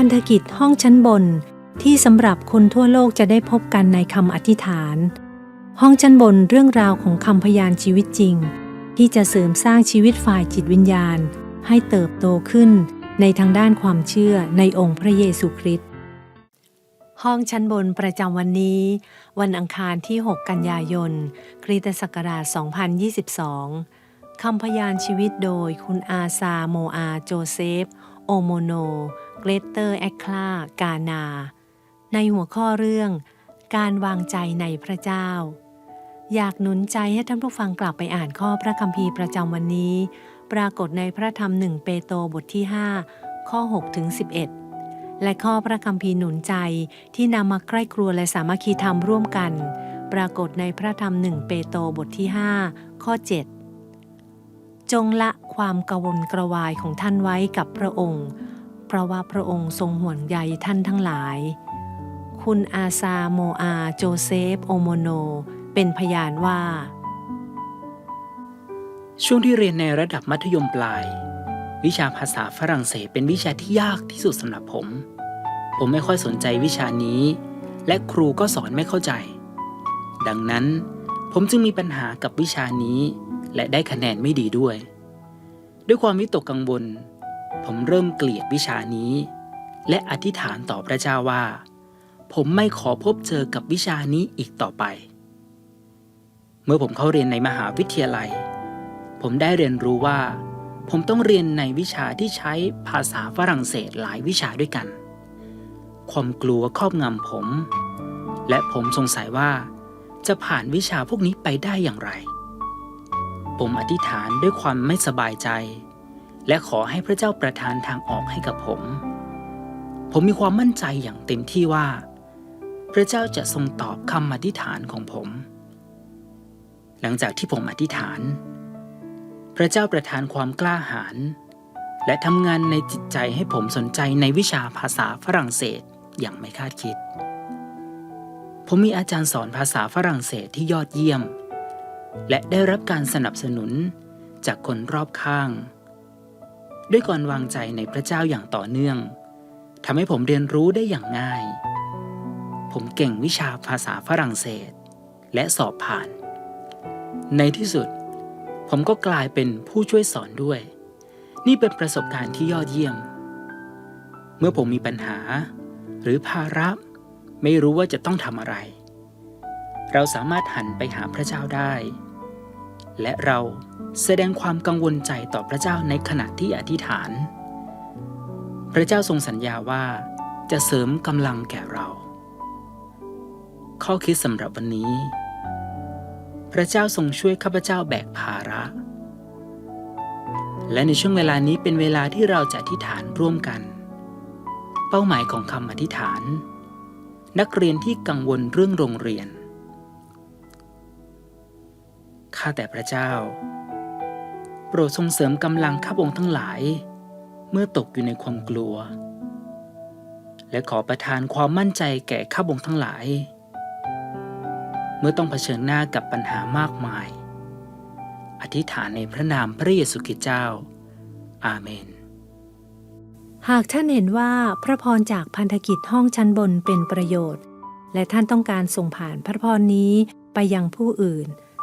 พันธกิจห้องชั้นบนที่สำหรับคนทั่วโลกจะได้พบกันในคำอธิษฐาน ห้องชั้นบนเรื่องราวของคำพยานชีวิตจริง ที่จะเสริมสร้างชีวิตฝ่ายจิตวิญญาณ ให้เติบโตขึ้นในทางด้านความเชื่อในองค์พระเยซูคริสต์ห้องชั้นบนประจำวันนี้ วันอังคารที่ 6 กันยายนคริสตศักราช 2022 คำพยานชีวิตโดยคุณอาซาโมอาโจเซฟ โอโมโน เกรเตอร์แอคลากานา ในหัวข้อเรื่อง การวางใจในพระเจ้า อยากหนุนใจให้ท่านผู้ฟังกลับไปอ่านข้อพระคัมภีร์ประจำวันนี้ ปรากฏในพระธรรมหนึ่งเปโตรบทที่ 5 ข้อ6ถึง11 และข้อพระคัมภีร์หนุนใจที่นำมาใกล้ครัวและสามัคคีธรรมร่วมกัน ปรากฏในพระธรรมหนึ่งเปโตรบทที่ 5 ข้อ 7 จงละความกระวนกระวายของท่านไว้กับพระองค์ เพราะว่าพระองค์ทรงห่วงใยท่านทั้งหลาย คุณอาซาโมอาโจเซฟโอโมโน เป็นพยานว่า ช่วงที่เรียนในระดับมัธยมปลาย วิชาภาษาฝรั่งเศสเป็นวิชาที่ยากที่สุดสำหรับผม ผมไม่ค่อยสนใจวิชานี้ และครูก็สอนไม่เข้าใจ ดังนั้นผมจึงมีปัญหากับวิชานี้ และได้คะแนนไม่ดีด้วย ด้วยความวิตกกังวล ผมเริ่มเกลียดวิชานี้ และอธิษฐานต่อพระเจ้าว่า ผมไม่ขอพบเจอกับวิชานี้อีกต่อไป เมื่อผมเข้าเรียนในมหาวิทยาลัย ผมได้เรียนรู้ว่า ผมต้องเรียนในวิชาที่ใช้ภาษาฝรั่งเศสหลายวิชาด้วยกัน ความกลัวครอบงำผม และผมสงสัยว่า จะผ่านวิชาพวกนี้ไปได้อย่างไร ผมอธิษฐานด้วยความไม่สบายใจ และขอให้พระเจ้าประทานทางออกให้กับผม ผมมีความมั่นใจอย่างเต็มที่ว่า พระเจ้าจะทรงตอบคำอธิษฐานของผม หลังจากที่ผมอธิษฐาน พระเจ้าประทานความกล้าหาญและทำงานในจิตใจให้ผมสนใจในวิชาภาษาฝรั่งเศสอย่างไม่คาดคิด ผมมีอาจารย์สอนภาษาฝรั่งเศสที่ยอดเยี่ยม และได้รับการสนับสนุนจากคนรอบข้าง ด้วยการวางใจในพระเจ้าอย่างต่อเนื่องทำให้ผมเรียนรู้ได้อย่างง่าย ผมเก่งวิชาภาษาฝรั่งเศส และสอบผ่าน ในที่สุด ผมก็กลายเป็นผู้ช่วยสอนด้วย นี่เป็นประสบการณ์ที่ยอดเยี่ยม เมื่อผมมีปัญหา หรือภาระไม่รู้ว่าจะต้องทำอะไร เราสามารถหันไปหาพระเจ้าได้ และเราแสดงความกังวลใจต่อพระเจ้าในขณะที่อธิษฐาน พระเจ้าทรงสัญญาว่าจะเสริมกำลังแก่เรา ข้อคิดสำหรับวันนี้ พระเจ้าทรงช่วยข้าพเจ้าแบกภาระ และในช่วงเวลานี้เป็นเวลาที่เราจะอธิษฐานร่วมกัน เป้าหมายของคำอธิษฐาน นักเรียนที่กังวลเรื่องโรงเรียน ข้าแต่พระเจ้า โปรดทรงเสริมกำลังข้าพงทั้งหลาย เมื่อตกอยู่ในความกลัว และขอประทานความมั่นใจแก่ข้าพงทั้งหลาย เมื่อต้องเผชิญหน้ากับปัญหามากมาย อธิษฐานในพระนามพระเยซูคริสต์เจ้า อาเมน หากท่านเห็นว่าพระพรจากพันธกิจห้องชั้นบนเป็นประโยชน์ และท่านต้องการส่งผ่านพระพรนี้ไปยังผู้อื่น